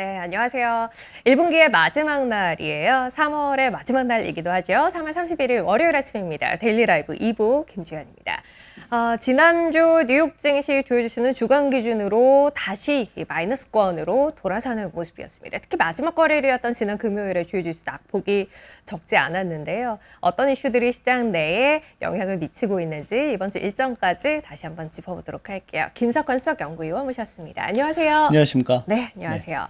este 네, 안녕하세요. 1분기의 마지막 날이에요. 3월의 마지막 날이기도 하죠. 3월 31일 월요일 아침입니다. 데일리 라이브 2부 김주현입니다. 어, 지난주 뉴욕 증시 조여주시는 주간 기준으로 다시 이 마이너스권으로 돌아서는 모습이었습니다. 특히 마지막 거래일이었던 지난 금요일에 조여주시 낙폭이 적지 않았는데요. 어떤 이슈들이 시장 내에 영향을 미치고 있는지 이번 주 일정까지 다시 한번 짚어보도록 할게요. 김석환 수석 연구위원 모셨습니다. 안녕하세요. 안녕하십니까? 네, 안녕하세요.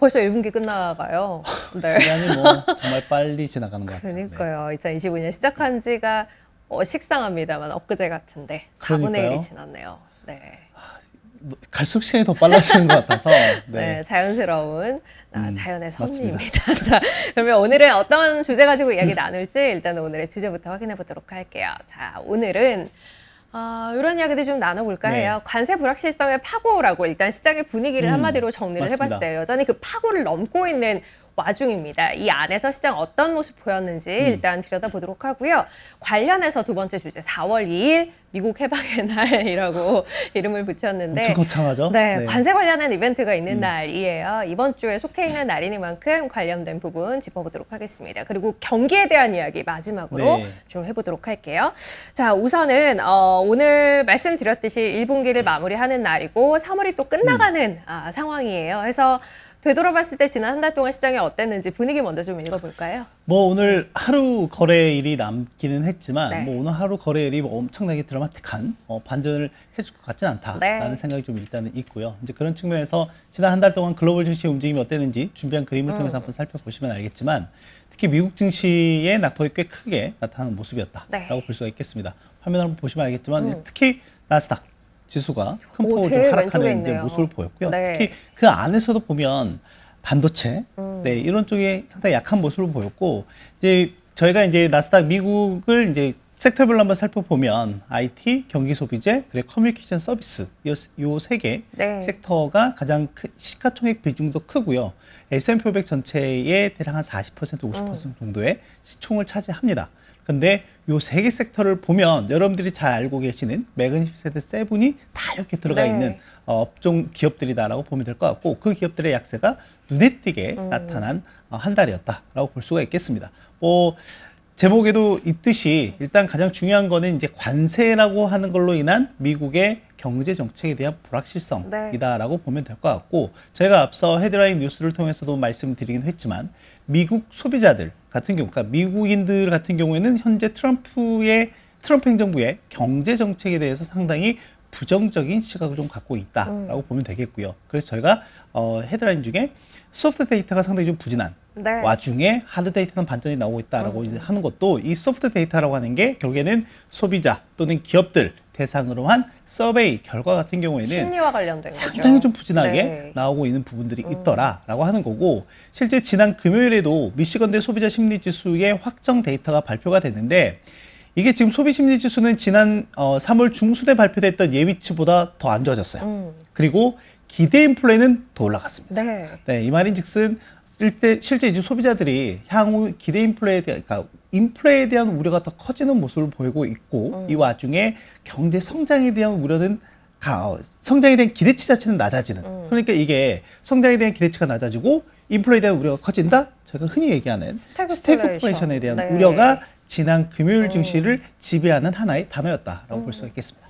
벌써 1분기 끝나가요. 네. 시간이 뭐 정말 빨리 지나가는 것 같아요. 그러니까요. 2025년 시작한 지가 어, 식상합니다만 엊그제 같은데 4분의 그러니까요. 1이 지났네요. 네. 네. 갈수록 시간이 더 빨라지는 것 같아서 네, 네. 자연스러운 아, 음, 자연의. 섭리입니다. 자, 그러면 오늘은 어떤 주제 가지고 이야기 나눌지 일단 오늘의 주제부터 확인해 보도록 할게요. 자, 오늘은 어, 이런 이야기들 좀 나눠볼까 네. 해요. 관세 불확실성의 파고라고 일단 시장의 분위기를 음, 한마디로 정리를 맞습니다. 해봤어요. 여전히 그 파고를 넘고 있는 와중입니다. 이 안에서 시장 어떤 모습 보였는지 음. 일단 들여다보도록 하고요. 관련해서 두 번째 주제 4월 2일 미국 해방의 날이라고 이름을 붙였는데 엄청 거창하죠? 네, 관세 관련한 이벤트가 있는 음. 날이에요. 이번 주에 속해 있는 날이니만큼 관련된 부분 짚어보도록 하겠습니다. 그리고 경기에 대한 이야기 마지막으로 네. 좀 해보도록 할게요. 자, 우선은 어, 오늘 말씀드렸듯이 1분기를 마무리하는 날이고 3월이 또 끝나가는 음. 아, 상황이에요. 그래서 되돌아봤을 때 지난 한 달 동안 시장이 어땠는지 분위기 먼저 좀 읽어볼까요? 뭐 오늘 하루 거래일이 남기는 했지만 네. 뭐 오늘 하루 거래일이 뭐 엄청나게 드라마틱한 어, 반전을 해줄 것 같진 않다라는 네. 생각이 좀 일단은 있고요. 이제 그런 측면에서 지난 한 달 동안 글로벌 증시 움직임이 어땠는지 준비한 그림을 음. 통해서 한번 살펴보시면 알겠지만 특히 미국 증시의 낙폭이 꽤 크게 나타나는 모습이었다라고 네. 볼 수가 있겠습니다. 화면 한번 보시면 알겠지만 음. 특히 나스닥 지수가 큰 오, 폭으로 좀 제일 왼쪽에 하락하는 이제 있네요. 모습을 보였고요. 네. 특히 그 안에서도 보면 반도체, 음. 네 이런 쪽에 상당히 약한 모습을 보였고 이제 저희가 이제 나스닥 미국을 이제 섹터별로 한번 살펴보면 IT, 경기 소비재, 그리고 커뮤니케이션 서비스 요세 개 네. 섹터가 가장 크, 시가총액 비중도 크고요. S&P 500 전체의 대략 한 40% 50% 정도의 시총을 차지합니다. 근데 요 세 개 섹터를 보면 여러분들이 잘 알고 계시는 매그니피센트 세븐이 다 이렇게 들어가 네. 있는 어, 업종 기업들이다라고 보면 될 것 같고 그 기업들의 약세가 눈에 띄게 음. 나타난 어, 한 달이었다라고 볼 수가 있겠습니다. 뭐 제목에도 있듯이 일단 가장 중요한 거는 이제 관세라고 하는 걸로 인한 미국의 경제 정책에 대한 불확실성이다라고 보면 될 것 같고 저희가 앞서 헤드라인 뉴스를 통해서도 말씀드리긴 했지만 미국 소비자들 같은 경우, 그러니까 미국인들 같은 경우에는 현재 트럼프의 트럼프 행정부의 경제 정책에 대해서 상당히 부정적인 시각을 좀 갖고 있다라고 보면 되겠고요. 그래서 저희가 어, 헤드라인 중에 소프트 데이터가 상당히 좀 부진한 네. 와중에 하드 데이터는 반전이 나오고 있다라고 이제 하는 것도 이 소프트 데이터라고 하는 게 결국에는 소비자 또는 기업들 대상으로 한 서베이 결과 같은 경우에는 심리와 관련된 거죠. 상당히 좀 부진하게 네. 나오고 있는 부분들이 있더라라고 하는 거고 실제 지난 금요일에도 미시건대 소비자 심리 지수의 확정 데이터가 발표가 됐는데 이게 지금 소비 심리 지수는 지난 어, 3월 중순에 발표됐던 예비치보다 더 안 좋아졌어요. 음, 그리고 기대 인플레는 더 올라갔습니다. 네. 네, 이 말인즉슨 실제 실제 이제 소비자들이 향후 기대 인플레에 대한 그러니까 인플레에 대한 우려가 더 커지는 모습을 보이고 있고 음. 이 와중에 경제 성장에 대한 우려는 가, 어, 성장에 대한 기대치 자체는 낮아지는 음. 그러니까 이게 성장에 대한 기대치가 낮아지고 인플레에 대한 우려가 커진다 저희가 흔히 얘기하는 스태그플레이션. 스태그플레이션에 대한 네. 우려가 지난 금요일 음. 증시를 지배하는 하나의 단어였다라고 볼 수 가 있겠습니다.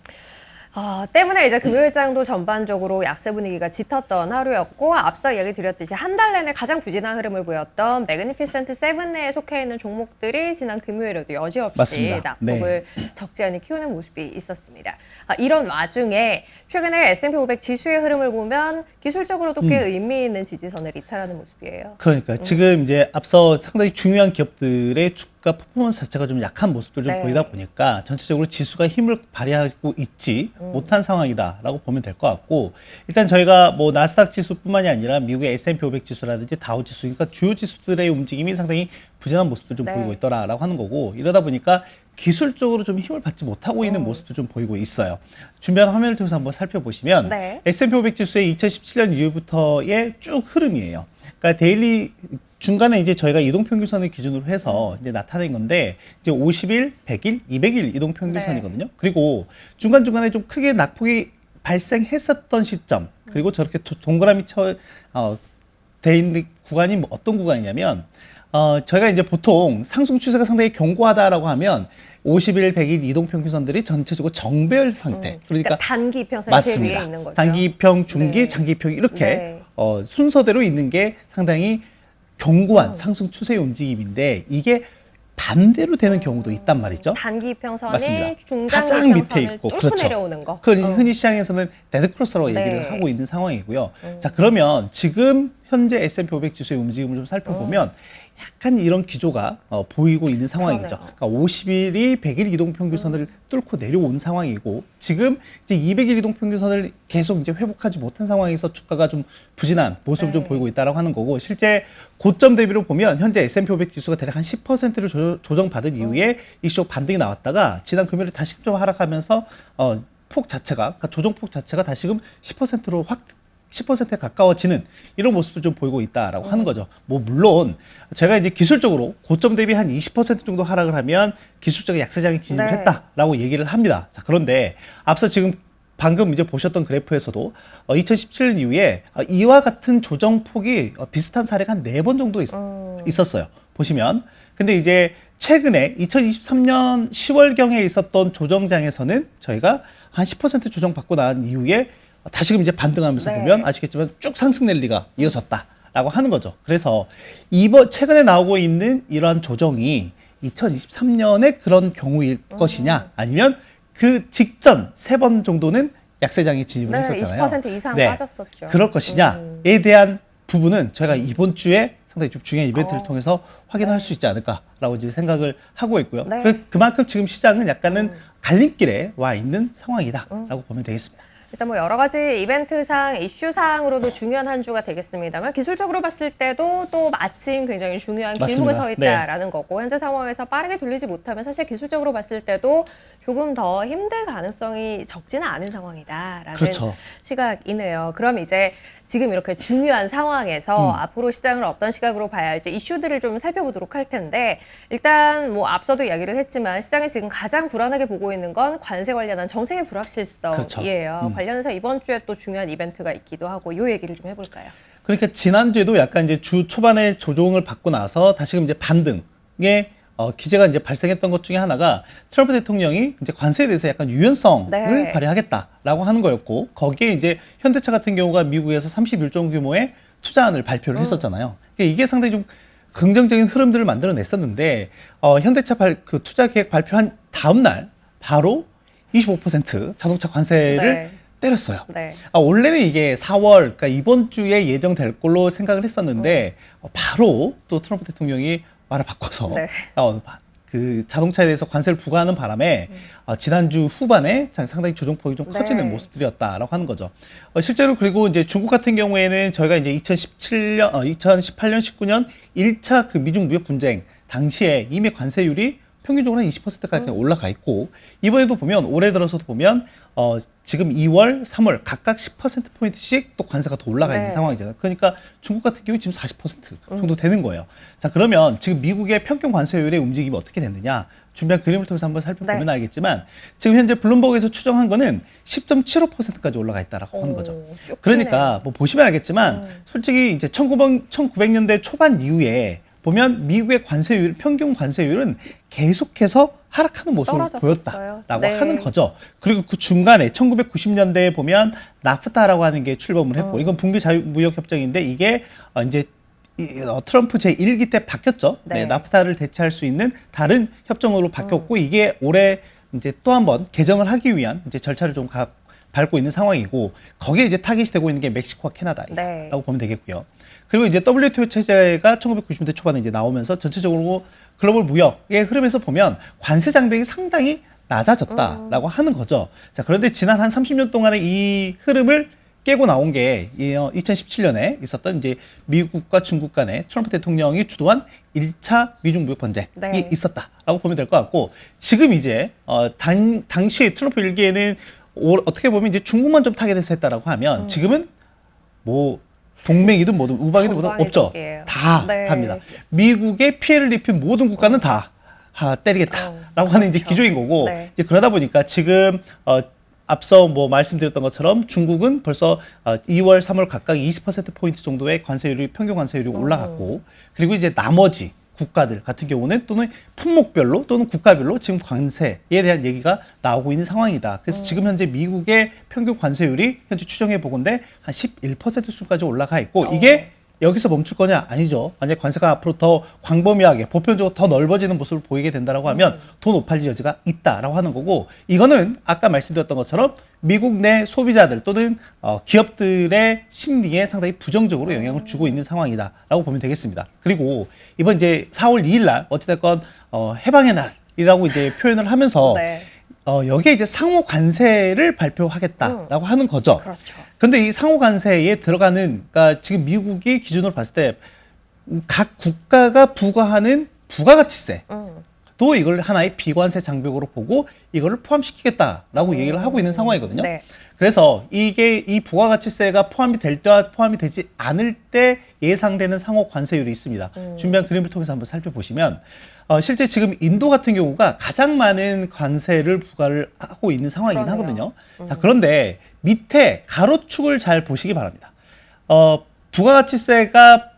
아, 때문에 이제 금요일장도 전반적으로 약세 분위기가 짙었던 하루였고 앞서 얘기 드렸듯이 한 달 내내 가장 부진한 흐름을 보였던 매그니피센트 세븐에 속해 있는 종목들이 지난 금요일에도 여지없이 맞습니다. 낙폭을 적지 않게 키우는 모습이 있었습니다. 아, 이런 와중에 최근에 S&P 500 지수의 흐름을 보면 기술적으로도 꽤 음. 의미 있는 지지선을 이탈하는 모습이에요. 그러니까 지금 이제 앞서 상당히 중요한 기업들의 주가 퍼포먼스 자체가 좀 약한 모습들 좀 네. 보이다 보니까 전체적으로 지수가 힘을 발휘하고 있지 음. 못한 상황이다라고 보면 될 것 같고 일단 저희가 뭐 나스닥 지수뿐만이 아니라 미국의 S&P 500 지수라든지 다우 지수 그러니까 주요 지수들의 움직임이 상당히 부진한 모습도 좀 네. 보이고 있더라라고 하는 거고 이러다 보니까 기술적으로 좀 힘을 받지 못하고 있는 음. 모습도 좀 보이고 있어요. 준비한 화면을 통해서 한번 살펴보시면 네. S&P 500 지수의 2017년 이후부터의 쭉 흐름이에요. 그러니까 데일리 중간에 이제 저희가 이동평균선을 기준으로 해서 이제 나타낸 건데 이제 50일, 100일, 200일 이동평균선이거든요. 그리고 중간 중간에 좀 크게 낙폭이 발생했었던 시점 그리고 저렇게 도- 동그라미 쳐 어, 돼 있는 구간이 뭐 어떤 구간이냐면 어, 저희가 이제 보통 상승 추세가 상당히 견고하다라고 하면 50일, 100일 이동 평균선들이 전체적으로 정배열 상태. 음, 그러니까 단기 이평선이 제일 위에 맞습니다. 있는 거죠. 단기평, 중기, 네. 장기평 이렇게 네. 어, 순서대로 있는 게 상당히 견고한 음. 상승 추세의 움직임인데 이게 반대로 되는 경우도 있단 말이죠. 단기 이평선이 맞습니다. 중장기 가장 밑에 있고, 뚫고 그렇죠. 내려오는 거. 그 어. 흔히 시장에서는 데드크로스라고 네. 얘기를 하고 있는 상황이고요. 음. 자 그러면 지금 현재 S&P 500 지수의 움직임을 좀 살펴보면 약간 이런 기조가 어, 보이고 있는 상황이죠. 그러네요. 그러니까 50일이 100일 이동 평균선을 뚫고 내려온 상황이고 지금 이제 200일 이동 평균선을 계속 이제 회복하지 못한 상황에서 주가가 좀 부진한 모습을 좀 네. 보이고 있다라고 하는 거고 실제 고점 대비로 보면 현재 S&P 500 지수가 대략 한 10%를 조, 조정받은 이후에 이슈 반등이 나왔다가 지난 금요일에 다시 좀 하락하면서 어, 폭 자체가 그러니까 조정폭 자체가 다시금 10%로 확 10%에 가까워지는 이런 모습도 좀 보이고 있다라고 하는 거죠. 뭐 물론 제가 이제 기술적으로 고점 대비 한 20% 정도 하락을 하면 기술적 약세장에 진입을 네. 했다라고 얘기를 합니다. 자 그런데 앞서 지금 방금 이제 보셨던 그래프에서도 어, 2017년 이후에 어, 이와 같은 조정폭이 어, 비슷한 사례가 한 네 번 정도 있, 음. 있었어요. 보시면. 근데 이제 최근에 2023년 10월경에 있었던 조정장에서는 저희가 한 10% 조정받고 난 이후에 다시금 이제 반등하면서 네. 보면 아시겠지만 쭉 상승 랠리가 이어졌다라고 하는 거죠. 그래서 이번 최근에 나오고 있는 이러한 조정이 2023년에 그런 경우일 음. 것이냐 아니면 그 직전 세 번 정도는 약세장에 진입을 네, 했었잖아요. 20% 이상 네. 빠졌었죠. 그럴 것이냐에 음. 대한 부분은 저희가 이번 주에 상당히 좀 중요한 이벤트를 어. 통해서 확인할 수 있지 않을까라고 이제 생각을 하고 있고요. 네. 그만큼 지금 시장은 약간은 음. 갈림길에 와 있는 상황이다라고 보면 되겠습니다. 일단 뭐 여러 가지 이벤트상, 이슈상으로도 중요한 한 주가 되겠습니다만 기술적으로 봤을 때도 또 마침 굉장히 중요한 길목에. 서 있다라는 거고 현재 상황에서 빠르게 돌리지 못하면 사실 기술적으로 봤을 때도 조금 더 힘들 가능성이 적지는 않은 상황이다라는 그렇죠. 시각이네요. 그럼 이제 지금 이렇게 중요한 상황에서 음. 앞으로 시장을 어떤 시각으로 봐야 할지 이슈들을 좀 살펴보도록 할 텐데 일단 뭐 앞서도 이야기를 했지만 시장이 지금 가장 불안하게 보고 있는 건 관세 관련한 정책의 불확실성이에요. 그렇죠. 음. 관련해서 이번 주에 또 중요한 이벤트가 있기도 하고 요 얘기를 좀 해볼까요? 그러니까 지난주에도 약간 이제 주 초반에 조정을 받고 나서 다시금 이제 반등의 어, 기제가 이제 발생했던 것 중에 하나가 트럼프 대통령이 이제 관세에 대해서 약간 유연성을 네. 발휘하겠다라고 하는 거였고 거기에 이제 현대차 같은 경우가 미국에서 31조 규모의 투자안을 발표를 음. 했었잖아요. 그러니까 이게 상당히 좀 긍정적인 흐름들을 만들어냈었는데 어, 현대차 발, 그 투자 계획 발표한 다음 날 바로 25% 자동차 관세를 네. 때렸어요. 네. 아, 원래는 이게 4월, 그러니까 이번 주에 예정될 걸로 생각을 했었는데, 어, 바로 또 트럼프 대통령이 말을 바꿔서, 네. 어, 바- 그 자동차에 대해서 관세를 부과하는 바람에, 어, 지난주 후반에 상- 상당히 조정폭이 좀 네. 커지는 모습들이었다라고 하는 거죠. 어, 실제로 그리고 이제 중국 같은 경우에는 저희가 이제 2017년, 어, 2018년, 19년 1차 그 미중 무역 분쟁 당시에 이미 관세율이 평균적으로 한 20%까지 올라가 있고 이번에도 보면 올해 들어서도 보면 어 지금 2월, 3월 각각 10% 포인트씩 또 관세가 더 올라가 있는 네. 상황이잖아요. 그러니까 중국 같은 경우 지금 40% 정도 되는 거예요. 자 그러면 지금 미국의 평균 관세율의 움직임이 어떻게 됐느냐? 준비한 그림을 통해서 한번 살펴보면 네. 알겠지만 지금 현재 블룸버그에서 추정한 거는 10.75%까지 올라가 있다라고 하는 거죠. 오, 쭉 그러니까 뭐 보시면 알겠지만 음. 솔직히 이제 1900, 1900년대 초반 이후에 보면 미국의 관세율 평균 관세율은 계속해서 하락하는 모습을. 보였다라고 네. 하는 거죠. 그리고 그 중간에 1990년대에 보면 나프타라고 하는 게 출범을 했고 음. 이건 북미 자유무역 협정인데 이게 어, 이제 이, 어, 트럼프 제 1기 때 바뀌었죠. 네. 네, 나프타를 대체할 수 있는 다른 협정으로 바뀌었고 이게 올해 이제 또 한 번 개정을 하기 위한 이제 절차를 좀 가, 밟고 있는 상황이고 거기에 이제 타깃이 되고 있는 게 멕시코와 캐나다라고 네. 보면 되겠고요. 그리고 이제 WTO 체제가 1990년대 초반에 이제 나오면서 전체적으로 글로벌 무역의 흐름에서 보면 관세 장벽이 상당히 낮아졌다라고 하는 거죠. 자, 그런데 지난 한 30년 동안의 이 흐름을 깨고 나온 게 이, 어, 2017년에 있었던 이제 미국과 중국 간의 트럼프 대통령이 주도한 1차 미중 무역 분쟁이 네. 있었다라고 보면 될 것 같고 지금 이제 어, 당, 당시 트럼프 일기에는 올- 어떻게 보면 이제 중국만 좀 타겟에서 했다라고 하면 지금은 뭐 동맹이든 뭐든 우방이든 뭐든 없죠. 다 네. 합니다. 미국에 피해를 입힌 모든 국가는 다 아, 때리겠다라고 어, 하는 이제 그렇죠. 기조인 거고 네. 이제 그러다 보니까 지금 어 앞서 뭐 말씀드렸던 것처럼 중국은 벌써 어, 2월, 3월 각각 20% 포인트 정도의 관세율이 평균 관세율이 올라갔고 그리고 이제 나머지 국가들 같은 경우는 또는 품목별로 또는 국가별로 지금 관세에 대한 얘기가 나오고 있는 상황이다. 그래서 지금 현재 미국의 평균 관세율이 현재 추정해 보건데 한 11% 수까지 올라가 있고 이게 여기서 멈출 거냐? 아니죠. 만약 관세가 앞으로 더 광범위하게 보편적으로 더 넓어지는 모습을 보이게 된다라고 하면 더 높아질 여지가 있다라고 하는 거고 이거는 아까 말씀드렸던 것처럼 미국 내 소비자들 또는 어, 기업들의 심리에 상당히 부정적으로 영향을 주고 있는 상황이다라고 보면 되겠습니다. 그리고 이번 이제 4월 2일 날 어찌됐건 어, 해방의 날이라고 이제 표현을 하면서 네. 어, 여기에 이제 상호 관세를 발표하겠다라고 하는 거죠. 그렇죠. 근데 이 상호 관세에 들어가는 그러니까 지금 미국이 기준으로 봤을 때 각 국가가 부과하는 부가가치세 음. 또 이걸 하나의 비관세 장벽으로 보고 이거를 포함시키겠다라고 얘기를 하고 있는 상황이거든요. 네. 그래서 이게 이 부가가치세가 포함이 될 때와 포함이 되지 않을 때 예상되는 상호 관세율이 있습니다. 음. 준비한 그림을 통해서 한번 살펴보시면 어, 실제 지금 인도 같은 경우가 가장 많은 관세를 부과를 하고 있는 상황이긴 그러네요. 하거든요. 자 그런데 밑에 가로축을 잘 보시기 바랍니다. 어, 부가가치세가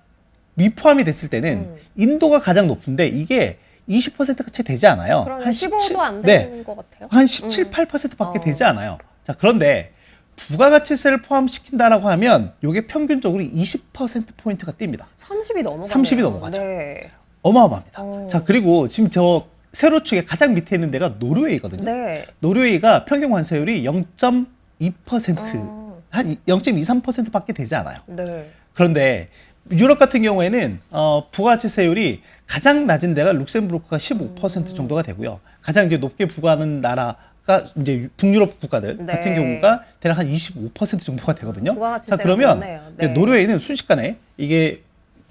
미포함이 됐을 때는 음. 인도가 가장 높은데 이게 20%가 채 되지 않아요. 한 15도 안 네. 되는 것 같아요. 한 17, 8%밖에 어. 되지 않아요. 자, 그런데 부가가치세를 포함시킨다라고 하면 이게 평균적으로 20% 포인트가 뜁니다. 30이 넘어가네요. 30이 넘어가죠. 네. 어마어마합니다. 어. 자, 그리고 지금 저 세로축의 가장 밑에 있는 데가 노르웨이거든요. 네. 노르웨이가 평균 관세율이 0.2%, 음. 한 0.23%밖에 되지 않아요. 네. 그런데 유럽 같은 경우에는 어, 부가가치세율이 가장 낮은 데가 룩셈부르크가 15% 음. 정도가 되고요. 가장 이제 높게 부과하는 나라가 이제 유- 북유럽 국가들 네. 같은 경우가 대략 한 25% 정도가 되거든요. 자 그러면 높네요. 네. 노르웨이는 순식간에 이게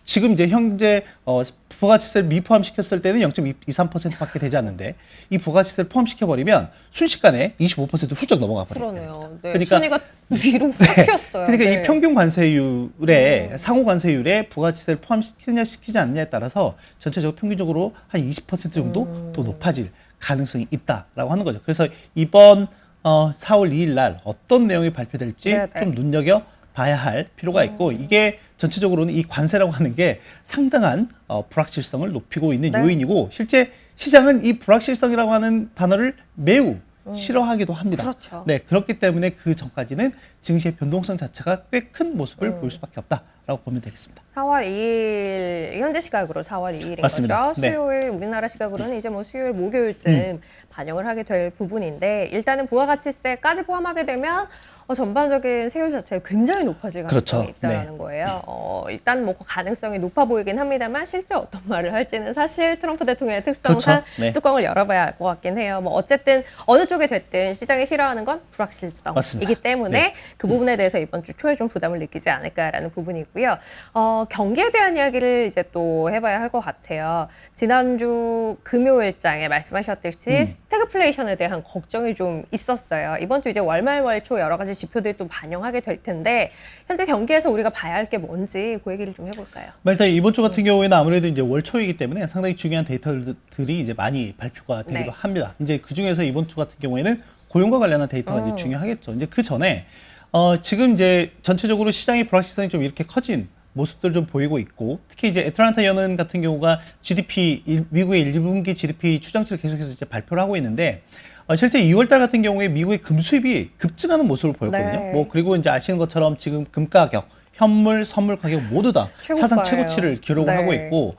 지금 이제 현재 어, 부가가치세를 미포함시켰을 때는 0.23%밖에 되지 않는데 이 부가가치세를 포함시켜 버리면 순식간에 25% 훌쩍 넘어가 버립니다. 그러네요. 네. 그러니까- 순위가 위로 확 튀었어요. 그러니까 네. 이 평균 관세율에 음. 상호 관세율에 부가가치세를 포함시키느냐 시키지 않느냐에 따라서 전체적으로 평균적으로 한 20% 정도 음. 더 높아질 가능성이 있다라고 하는 거죠. 그래서 이번 어, 4월 2일 날 어떤 내용이 발표될지 네, 네. 좀 눈여겨 봐야 할 필요가 있고 음. 이게 전체적으로는 이 관세라고 하는 게 상당한 어, 불확실성을 높이고 있는 네. 요인이고 실제 시장은 이 불확실성이라고 하는 단어를 매우 음. 싫어하기도 합니다. 그렇죠. 네, 그렇기 때문에 그 전까지는 증시의 변동성 자체가 꽤 큰 모습을 음. 보일 수밖에 없다라고 보면 되겠습니다. 4월 2일 현재 시각으로 4월 2일인 맞습니다. 거죠. 네. 수요일 우리나라 시각으로는 이제 뭐 수요일 목요일쯤 음. 반영을 하게 될 부분인데 일단은 부가가치세까지 포함하게 되면 어, 전반적인 세율 자체가 굉장히 높아질 가능성이 그렇죠. 있다는 거예요. 어, 일단 뭐 가능성이 높아 보이긴 합니다만 실제 어떤 말을 할지는 사실 트럼프 대통령의 특성상 그렇죠. 네. 뚜껑을 열어봐야 알 것 같긴 해요. 뭐 어쨌든 어느 쪽에 됐든 시장이 싫어하는 건 불확실성이기. 때문에 네. 그 부분에 대해서 이번 주 초에 좀 부담을 느끼지 않을까라는 부분이고요. 어, 경기에 대한 이야기를 이제 또 해봐야 할 것 같아요. 지난주 금요일장에 말씀하셨듯이 음. 스태그플레이션에 대한 걱정이 좀 있었어요. 이번 주 이제 월말 월초 여러 가지 지표들이 또 반영하게 될 텐데 현재 경기에서 우리가 봐야 할 게 뭔지 그 얘기를 좀 해볼까요? 일단 이번 주 음. 같은 경우에는 아무래도 이제 월초이기 때문에 상당히 중요한 데이터들이 이제 많이 발표가 되기도 네. 합니다. 이제 그 중에서 이번 주 같은 경우에는 고용과 관련한 데이터가 음. 이제 중요하겠죠. 이제 그 전에 어, 지금 이제 전체적으로 시장의 불확실성이 좀 이렇게 커진 모습들 좀 보이고 있고 특히 이제 애틀란타 연은 같은 경우가 GDP 일- 미국의 1분기 GDP 추정치를 계속해서 이제 발표를 하고 있는데 어, 실제 2월 달 같은 경우에 미국의 금 수입이 급증하는 모습을 보였거든요. 네. 뭐 그리고 이제 아시는 것처럼 지금 금 가격, 현물, 선물 가격 모두 다 사상. 최고치를 기록을 네. 하고 있고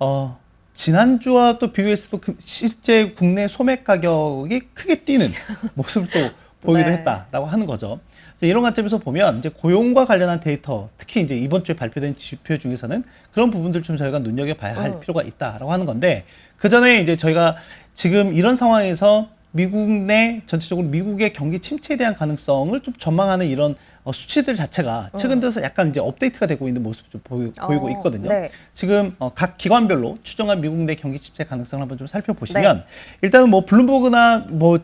어, 지난주와 또 비교했을 때 실제 국내 소매 가격이 크게 뛰는 모습을 또 보이기도 네. 했다라고 하는 거죠. 이런 관점에서 보면 이제 고용과 관련한 데이터, 특히 이제 이번 주에 발표된 지표 중에서는 그런 부분들 좀 저희가 눈여겨 봐야 할 음. 필요가 있다라고 하는 건데 그 전에 이제 저희가 지금 이런 상황에서 미국 내 전체적으로 미국의 경기 침체에 대한 가능성을 좀 전망하는 이런 어, 수치들 자체가 최근 들어서 약간 이제 업데이트가 되고 있는 모습 좀 보이, 어, 있거든요. 네. 지금 어, 각 기관별로 추정한 미국 내 경기 침체 가능성을 한번 좀 살펴보시면 일단은 뭐 블룸버그나 뭐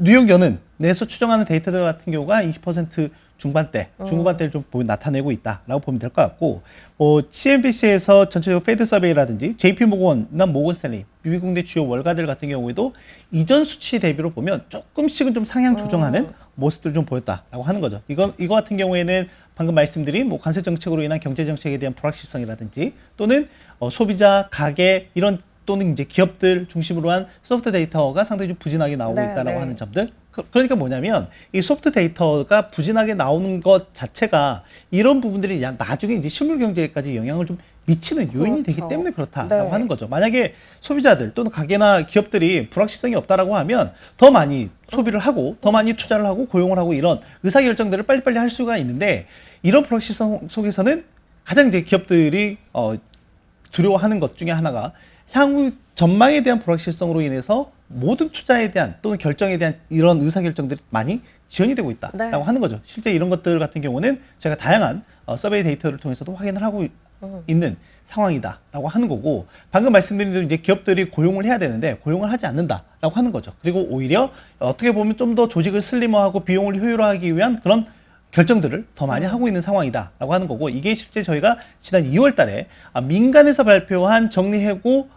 뉴욕 연은 내에서 추정하는 데이터들 같은 경우가 20% 중반대, 중후반대를 좀 보면 나타내고 있다라고 보면 될 것 같고, 뭐 CNBC에서 전체적으로 페드 서베이라든지 JP 모건이나 모건 스탠리, 미국 내 주요 월가들 같은 경우에도 이전 수치 대비로 보면 조금씩은 좀 상향 조정하는 모습들을 좀 보였다라고 하는 거죠. 이건 이거 같은 경우에는 방금 말씀드린 뭐 관세 정책으로 인한 경제 정책에 대한 불확실성이라든지 또는 어, 소비자, 가계 이런 또는 이제 기업들 중심으로 한 소프트 데이터가 상당히 좀 부진하게 나오고 네, 있다라고 네. 하는 점들. 그- 그러니까 뭐냐면 이 소프트 데이터가 부진하게 나오는 것 자체가 이런 부분들이 야- 나중에 이제 실물 경제에까지 영향을 좀 미치는 요인이 되기 그렇죠. 때문에 그렇다라고 네. 하는 거죠. 만약에 소비자들 또는 가게나 기업들이 불확실성이 없다라고 하면 더 많이 소비를 하고 더 많이 투자를 하고 고용을 하고 이런 의사 결정들을 빨리빨리 할 수가 있는데 이런 불확실성 속에서는 가장 이제 기업들이 어 두려워하는 것 중에 하나가 향후 전망에 대한 불확실성으로 인해서 모든 투자에 대한 또는 결정에 대한 이런 의사 결정들이 많이 지연이 되고 있다라고 네. 하는 거죠. 실제 이런 것들 같은 경우는 제가 다양한 어, 서베이 데이터를 통해서도 확인을 하고 있- 음. 있는 상황이다라고 하는 거고 방금 말씀드린 대로 이제 기업들이 고용을 해야 되는데 고용을 하지 않는다라고 하는 거죠. 그리고 오히려 어떻게 보면 좀 더 조직을 슬림화하고 비용을 효율화하기 위한 그런 결정들을 더 많이 하고 있는 상황이다라고 하는 거고 이게 실제 저희가 지난 2월 달에 아, 민간에서 발표한 정리해고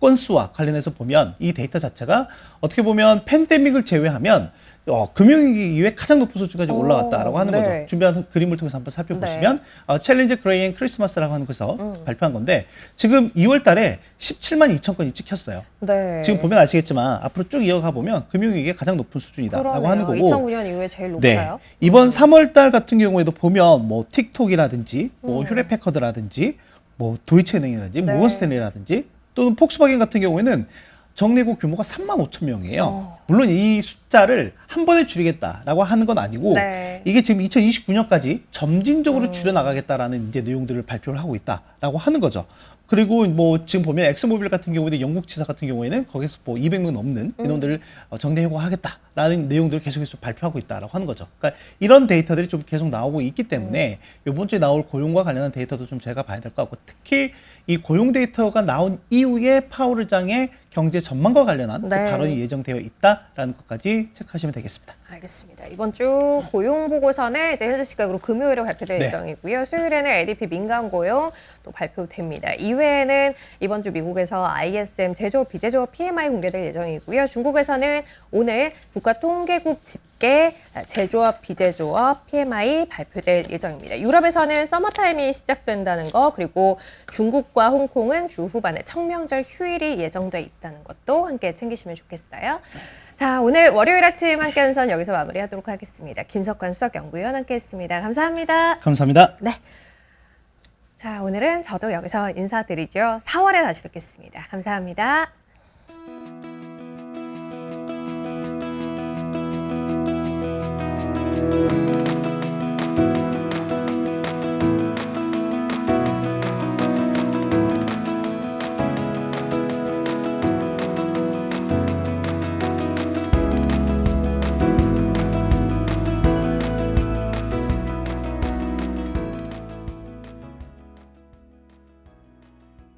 건수와 관련해서 보면 이 데이터 자체가 어떻게 보면 팬데믹을 제외하면 어, 금융위기 이후에 가장 높은 수준까지 오, 올라왔다라고 하는 네. 거죠. 준비한 그림을 통해서 한번 살펴보시면 어, 챌린지 그레이 앤 크리스마스라고 하는 곳에서 음. 발표한 건데 지금 2월 달에 17만 2천 건이 찍혔어요. 네. 지금 보면 아시겠지만 앞으로 쭉 이어가 보면 금융위기의 가장 높은 수준이다라고 하는 거고 2009년 이후에 제일 네. 높아요. 이번 3월 달 같은 경우에도 보면 뭐 틱톡이라든지 뭐 음. 휴레패커드라든지 뭐 도이체은행이라든지 네. 모건스탠리라든지 또는 폭스바겐 같은 경우에는 정리고 규모가 3만 5천 명이에요. 어. 물론 이 숫자를 한 번에 줄이겠다라고 하는 건 아니고 네. 이게 지금 2029년까지 점진적으로 음. 줄여 나가겠다라는 이제 내용들을 발표를 하고 있다라고 하는 거죠. 그리고 뭐 지금 보면 엑스모빌 같은 경우에는 영국 지사 같은 경우에는 거기서 뭐 200명 넘는 음. 인원들을 어, 정대 해고하겠다라는 내용들을 계속해서 발표하고 있다라고 하는 거죠. 그러니까 이런 데이터들이 좀 계속 나오고 있기 때문에 음. 이번 주에 나올 고용과 관련한 데이터도 좀 제가 봐야 될 것 같고 특히 이 고용 데이터가 나온 이후에 파월 의장의 경제 전망과 관련한 그 네. 발언이 예정되어 있다라는 것까지 체크하시면 되겠습니다. 알겠습니다. 이번 주 고용 보고서는 이제 현재 시각으로 금요일에 발표될 네. 예정이고요. 수요일에는 ADP 민간 고용 또 발표됩니다. 이외에는 이번 주 미국에서 ISM 제조업 비제조업 PMI 공개될 예정이고요. 중국에서는 오늘 국가통계국 집계 제조업 비제조업 PMI 발표될 예정입니다. 유럽에서는 서머타임이 시작된다는 거 그리고 중국과 홍콩은 주 후반에 청명절 휴일이 예정돼 있다는 것도 함께 챙기시면 좋겠어요. 자, 오늘 월요일 아침 함께 하는 선 여기서 마무리하도록 하겠습니다. 김석관 수석연구위원 함께 했습니다. 감사합니다. 감사합니다. 네. 자, 오늘은 저도 여기서 인사드리죠. 4월에 다시 뵙겠습니다. 감사합니다.